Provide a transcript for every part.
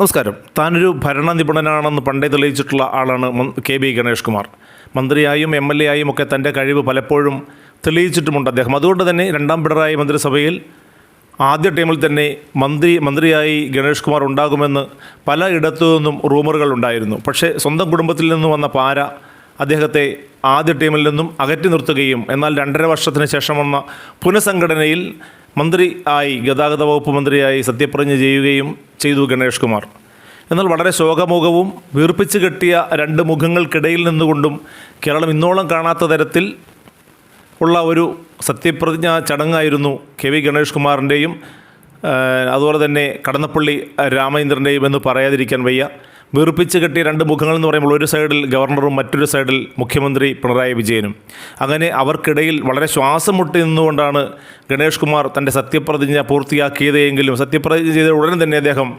നമസ്കാരം. താനൊരു ഭരണ നിപുണനാണെന്ന് പണ്ടേ തെളിയിച്ചിട്ടുള്ള ആളാണ് കെ ബി ഗണേഷ് കുമാർ. മന്ത്രിയായും എം എൽ എ ആയും ഒക്കെ തന്റെ കഴിവ് പലപ്പോഴും തെളിയിച്ചിട്ടുമുണ്ട് അദ്ദേഹം. അതുകൊണ്ട് തന്നെ രണ്ടാം പിണറായി മന്ത്രിസഭയിൽ ആദ്യ ടീമിൽ തന്നെ മന്ത്രി മന്ത്രിയായി ഗണേഷ് കുമാർ ഉണ്ടാകുമെന്ന് പലയിടത്തു നിന്നും റൂമറുകൾ ഉണ്ടായിരുന്നു. പക്ഷേ സ്വന്തം കുടുംബത്തിൽ നിന്ന് വന്ന പാര അദ്ദേഹത്തെ ആദ്യ ടീമിൽ നിന്നും അകറ്റി നിർത്തുകയും എന്നാൽ രണ്ടര വർഷത്തിന് ശേഷം വന്ന പുനഃസംഘടനയിൽ മന്ത്രി ആയി ഗതാഗത വകുപ്പ് മന്ത്രിയായി സത്യപ്രതിജ്ഞ ചെയ്യുകയും ചെയ്തു ഗണേഷ് കുമാർ. എന്നാൽ വളരെ ശോകമുഖവും വീർപ്പിച്ച് കെട്ടിയ രണ്ട് മുഖങ്ങൾക്കിടയിൽ നിന്നുകൊണ്ടും കേരളം ഇന്നോളം കാണാത്ത തരത്തിൽ ഉള്ള ഒരു സത്യപ്രതിജ്ഞ ചടങ്ങായിരുന്നു കെ വി ഗണേഷ് കുമാറിന്റെയും അതുപോലെ തന്നെ കടന്നപ്പള്ളി രാമചന്ദ്രന്റെയും എന്ന് പറയാതിരിക്കാൻ വയ്യ. വീർപ്പിച്ച് കെട്ടിയ രണ്ട് മുഖങ്ങൾ എന്ന് പറയുമ്പോൾ ഒരു സൈഡിൽ ഗവർണറും മറ്റൊരു സൈഡിൽ മുഖ്യമന്ത്രി പിണറായി വിജയനും. അങ്ങനെ അവർക്കിടയിൽ വളരെ ശ്വാസം മുട്ടി നിന്നുകൊണ്ടാണ് ഗണേഷ് കുമാർ തന്റെ സത്യപ്രതിജ്ഞ പൂർത്തിയാക്കിയതെങ്കിലും സത്യപ്രതിജ്ഞ ചെയ്ത ഉടനെ തന്നെ അദ്ദേഹം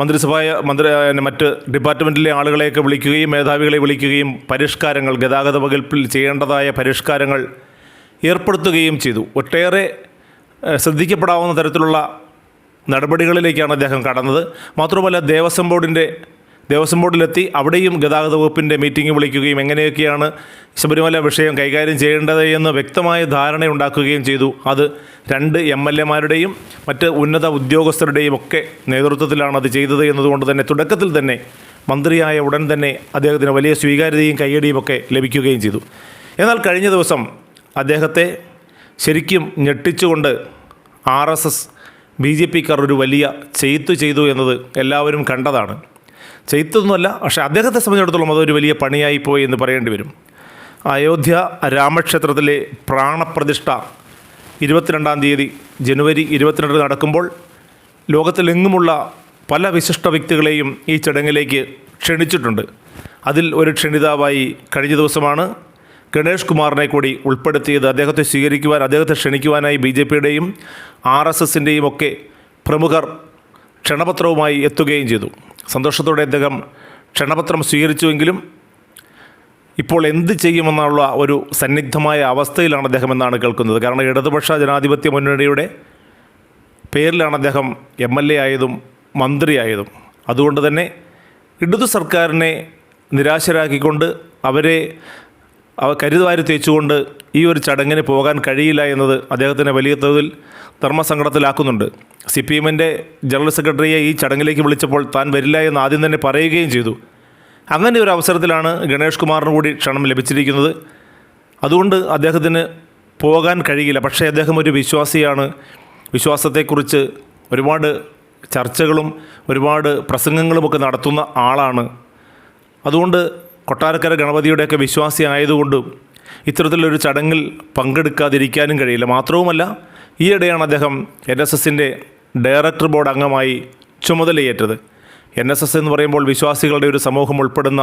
മന്ത്രിസഭാ മന്ത്രി മറ്റ് ഡിപ്പാർട്ട്മെന്റിലെ ആളുകളെയൊക്കെ വിളിക്കുകയും മേധാവികളെ വിളിക്കുകയും പരിഷ്കാരങ്ങൾ ഗതാഗത വകുപ്പിൽ ചെയ്യേണ്ടതായ പരിഷ്കാരങ്ങൾ ഏർപ്പെടുത്തുകയും ചെയ്തു. ഒട്ടേറെ ശ്രദ്ധിക്കപ്പെടാവുന്ന തരത്തിലുള്ള നടപടികളിലേക്കാണ് അദ്ദേഹം കടന്നത്. മാത്രമല്ല ദേവസ്വം ബോർഡിന്റെ ദേവസ്വം ബോർഡിലെത്തി അവിടെയും ഗതാഗത വകുപ്പിന്റെ മീറ്റിംഗ് വിളിക്കുകയും എങ്ങനെയൊക്കെയാണ് ശബരിമല വിഷയം കൈകാര്യം ചെയ്യേണ്ടത് എന്ന് വ്യക്തമായ ധാരണയുണ്ടാക്കുകയും ചെയ്തു. അത് രണ്ട് എം എൽ എമാരുടെയും മറ്റ് ഉന്നത ഉദ്യോഗസ്ഥരുടെയും ഒക്കെ നേതൃത്വത്തിലാണ് അത് ചെയ്തത് എന്നതുകൊണ്ട് തന്നെ തുടക്കത്തിൽ തന്നെ മന്ത്രിയായ ഉടൻ തന്നെ അദ്ദേഹത്തിന് വലിയ സ്വീകാര്യതയും കയ്യടിയും ഒക്കെ ലഭിക്കുകയും ചെയ്തു. എന്നാൽ കഴിഞ്ഞ ദിവസം അദ്ദേഹത്തെ ശരിക്കും ഞെട്ടിച്ചുകൊണ്ട് R S S B J പിക്കാർ ഒരു വലിയ ചെയ്ത്തു ചെയ്തു എന്നത് എല്ലാവരും കണ്ടതാണ്. ചെയ്ത്തൊന്നുമല്ല പക്ഷേ അദ്ദേഹത്തെ സംബന്ധിച്ചിടത്തോളം അതൊരു വലിയ പണിയായി പോയി എന്ന് പറയേണ്ടി വരും. അയോധ്യ രാമക്ഷേത്രത്തിലെ പ്രാണപ്രതിഷ്ഠ ഇരുപത്തിരണ്ടാം തീയതി ജനുവരി ഇരുപത്തിരണ്ടിന് നടക്കുമ്പോൾ ലോകത്തിലെങ്ങുമുള്ള പല വിശിഷ്ട വ്യക്തികളെയും ഈ ചടങ്ങിലേക്ക് ക്ഷണിച്ചിട്ടുണ്ട്. അതിൽ ഒരു ക്ഷണിതാവായി കഴിഞ്ഞ ദിവസമാണ് ഗണേഷ് കുമാറിനെ കൂടി ഉൾപ്പെടുത്തിയത് അദ്ദേഹത്തെ സ്വീകരിക്കുവാൻ അദ്ദേഹത്തെ ക്ഷണിക്കുവാനായി ബി ജെ പിയുടെയും ആർ എസ് എസിന്റെയും ഒക്കെ പ്രമുഖർ ക്ഷണപത്രവുമായി എത്തുകയും ചെയ്തു. സന്തോഷത്തോടെ അദ്ദേഹം ക്ഷണപത്രം സ്വീകരിച്ചുവെങ്കിലും ഇപ്പോൾ എന്ത് ചെയ്യുമെന്നുള്ള ഒരു സന്നിഗ്ധമായ അവസ്ഥയിലാണ് അദ്ദേഹം എന്നാണ് കേൾക്കുന്നത്. കാരണം ഇടതുപക്ഷ ജനാധിപത്യ മുന്നണിയുടെ പേരിലാണ് അദ്ദേഹം എം എൽ എ ആയതും മന്ത്രിയായതും. അതുകൊണ്ട് തന്നെ ഇടതു സർക്കാരിനെ നിരാശരാക്കിക്കൊണ്ട് അവരെ അവ കരുതുവാരി തേച്ചുകൊണ്ട് ഈ ഒരു ചടങ്ങിന് പോകാൻ കഴിയില്ല എന്നത് അദ്ദേഹത്തിനെ വലിയ തോതിൽ ധർമ്മസങ്കടത്തിലാക്കുന്നുണ്ട്. സി പി എമ്മിന്റെ ജനറൽ സെക്രട്ടറിയെ ഈ ചടങ്ങിലേക്ക് വിളിച്ചപ്പോൾ താൻ വരില്ല എന്ന് ആദ്യം തന്നെ പറയുകയും ചെയ്തു. അങ്ങനെ ഒരു അവസരത്തിലാണ് ഗണേഷ് കുമാറിന് കൂടി ക്ഷണം ലഭിച്ചിരിക്കുന്നത്. അതുകൊണ്ട് അദ്ദേഹത്തിന് പോകാൻ കഴിയില്ല. പക്ഷേ അദ്ദേഹം ഒരു വിശ്വാസിയാണ്. വിശ്വാസത്തെക്കുറിച്ച് ഒരുപാട് ചർച്ചകളും ഒരുപാട് പ്രസംഗങ്ങളുമൊക്കെ നടത്തുന്ന ആളാണ്. അതുകൊണ്ട് കൊട്ടാരക്കര ഗണപതിയുടെയൊക്കെ വിശ്വാസി ആയതുകൊണ്ടും ഇത്തരത്തിലൊരു ചടങ്ങിൽ പങ്കെടുക്കാതിരിക്കാനും കഴിയില്ല. മാത്രവുമല്ല ഈയിടെയാണ് അദ്ദേഹം എൻ എസ് എസിന്റെ ഡയറക്ടർ ബോർഡ് അംഗമായി ചുമതലയേറ്റത്. എൻ എസ് എസ് എന്ന് പറയുമ്പോൾ വിശ്വാസികളുടെ ഒരു സമൂഹം ഉൾപ്പെടുന്ന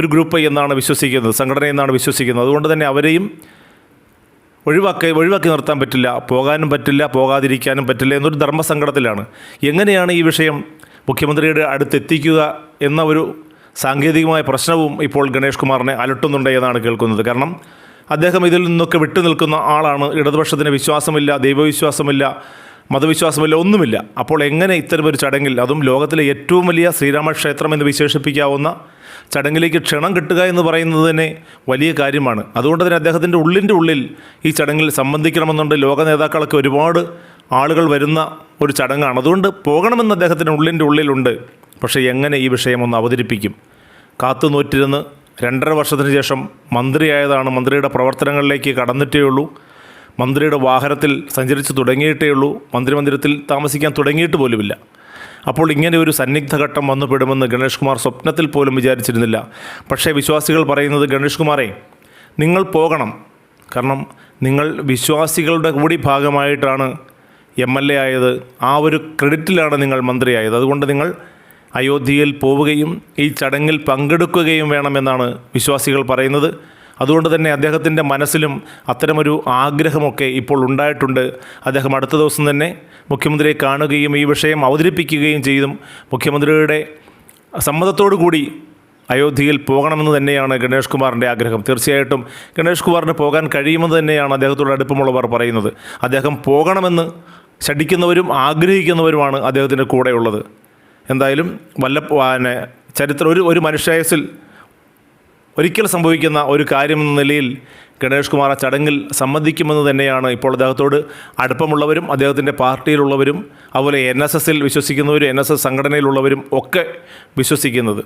ഒരു ഗ്രൂപ്പ് എന്നാണ് വിശ്വസിക്കുന്നത് സംഘടന എന്നാണ് വിശ്വസിക്കുന്നത്. അതുകൊണ്ട് തന്നെ അവരെയും ഒഴിവാക്കി ഒഴിവാക്കി നിർത്താൻ പറ്റില്ല പോകാനും പറ്റില്ല പോകാതിരിക്കാനും പറ്റില്ല എന്നൊരു ധർമ്മസങ്കടത്തിലാണ്. എങ്ങനെയാണ് ഈ വിഷയം മുഖ്യമന്ത്രിയുടെ അടുത്തെത്തിക്കുക എന്ന ഒരു സാങ്കേതികമായ പ്രശ്നവും ഇപ്പോൾ ഗണേഷ് കുമാറിനെ അലട്ടുന്നുണ്ട് എന്നാണ് കേൾക്കുന്നത്. കാരണം അദ്ദേഹം ഇതിൽ നിന്നൊക്കെ വിട്ടു നിൽക്കുന്ന ആളാണ്. ഇടതുപക്ഷത്തിന് വിശ്വാസമില്ല ദൈവവിശ്വാസമില്ല മതവിശ്വാസമില്ല ഒന്നുമില്ല. അപ്പോൾ എങ്ങനെ ഇത്തരമൊരു ചടങ്ങിൽ അതും ലോകത്തിലെ ഏറ്റവും വലിയ ശ്രീരാമ ക്ഷേത്രം എന്ന് വിശേഷിപ്പിക്കാവുന്ന ചടങ്ങിലേക്ക് ക്ഷണം കിട്ടുക എന്ന് പറയുന്നത് തന്നെ വലിയ കാര്യമാണ്. അതുകൊണ്ട് തന്നെ അദ്ദേഹത്തിന്റെ ഉള്ളിന്റെ ഉള്ളിൽ ഈ ചടങ്ങിൽ സംബന്ധിക്കണമെന്നുണ്ട്. ലോക നേതാക്കളൊക്കെ ഒരുപാട് ആളുകൾ വരുന്ന ഒരു ചടങ്ങാണ്. അതുകൊണ്ട് പോകണമെന്ന് അദ്ദേഹത്തിന്റെ ഉള്ളിന്റെ ഉള്ളിലുണ്ട്. പക്ഷേ എങ്ങനെ ഈ വിഷയം ഒന്ന് അവതരിപ്പിക്കും? കാത്തു നോറ്റിരുന്ന് രണ്ടര വർഷത്തിന് ശേഷം മന്ത്രിയായതാണ് മന്ത്രിയുടെ പ്രവർത്തനങ്ങളിലേക്ക് കടന്നിട്ടേ ഉള്ളൂ. മന്ത്രിയുടെ വാഹനത്തിൽ സഞ്ചരിച്ച് തുടങ്ങിയിട്ടേ ഉള്ളൂ. മന്ത്രിമന്ദിരത്തിൽ താമസിക്കാൻ തുടങ്ങിയിട്ട് പോലുമില്ല. അപ്പോൾ ഇങ്ങനെ ഒരു സന്നിഗ്ധ ഘട്ടം വന്നുപെടുമെന്ന് ഗണേഷ് കുമാർ സ്വപ്നത്തിൽ പോലും വിചാരിച്ചിരുന്നില്ല. പക്ഷേ വിശ്വാസികൾ പറയുന്നത് ഗണേഷ് കുമാറെ നിങ്ങൾ പോകണം. കാരണം നിങ്ങൾ വിശ്വാസികളുടെ കൂടി ഭാഗമായിട്ടാണ് എം എൽ എ ആയത്. ആ ഒരു ക്രെഡിറ്റിലാണ് നിങ്ങൾ മന്ത്രിയായത്. അതുകൊണ്ട് നിങ്ങൾ അയോധ്യയിൽ പോവുകയും ഈ ചടങ്ങിൽ പങ്കെടുക്കുകയും വേണമെന്നാണ് വിശ്വാസികൾ പറയുന്നത്. അതുകൊണ്ട് തന്നെ അദ്ദേഹത്തിന്റെ മനസ്സിലും അത്തരമൊരു ആഗ്രഹമൊക്കെ ഇപ്പോൾ ഉണ്ടായിട്ടുണ്ട്. അദ്ദേഹം അടുത്ത ദിവസം തന്നെ മുഖ്യമന്ത്രിയെ കാണുകയും ഈ വിഷയം അവതരിപ്പിക്കുകയും ചെയ്തും മുഖ്യമന്ത്രിയുടെ സമ്മതത്തോടു കൂടി അയോധ്യയിൽ പോകണമെന്ന് തന്നെയാണ് ഗണേഷ് കുമാറിന്റെ ആഗ്രഹം. തീർച്ചയായിട്ടും ഗണേഷ് കുമാറിന് പോകാൻ കഴിയുമെന്ന് തന്നെയാണ് അദ്ദേഹത്തോട് അടുപ്പമുള്ളവർ പറയുന്നത്. അദ്ദേഹം പോകണമെന്ന് ശഠിക്കുന്നവരും ആഗ്രഹിക്കുന്നവരുമാണ് അദ്ദേഹത്തിന്റെ കൂടെയുള്ളത്. എന്തായാലും വല്ലപ്പോനെ പിന്നെ ചരിത്രം ഒരു ഒരു മനുഷ്യായസിൽ ഒരിക്കൽ സംഭവിക്കുന്ന ഒരു കാര്യം എന്ന നിലയിൽ ഗണേഷ് കുമാർ ആ ചടങ്ങിൽ സംബന്ധിക്കുമെന്ന് തന്നെയാണ് ഇപ്പോൾ അദ്ദേഹത്തോട് അടുപ്പമുള്ളവരും അദ്ദേഹത്തിന്റെ പാർട്ടിയിലുള്ളവരും അതുപോലെ എൻ എസ് എസിൽ വിശ്വസിക്കുന്നവരും എൻ എസ് എസ് സംഘടനയിലുള്ളവരും ഒക്കെ വിശ്വസിക്കുന്നത്.